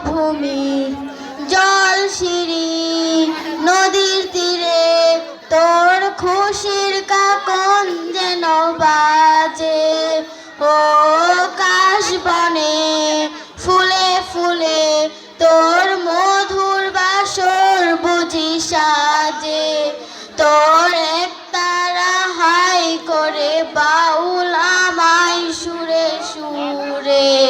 জন্মভূমি জল সিঁড়ি, নদীর তীরে, তোর খুশির কাকন যেন বাজে। ও কাশ বনে, ফুলে ফুলে তোর মধুর বাসর বুঝি সাজে। তোর এক তারা হাই করে বাউল আমায় সুরে সুরে।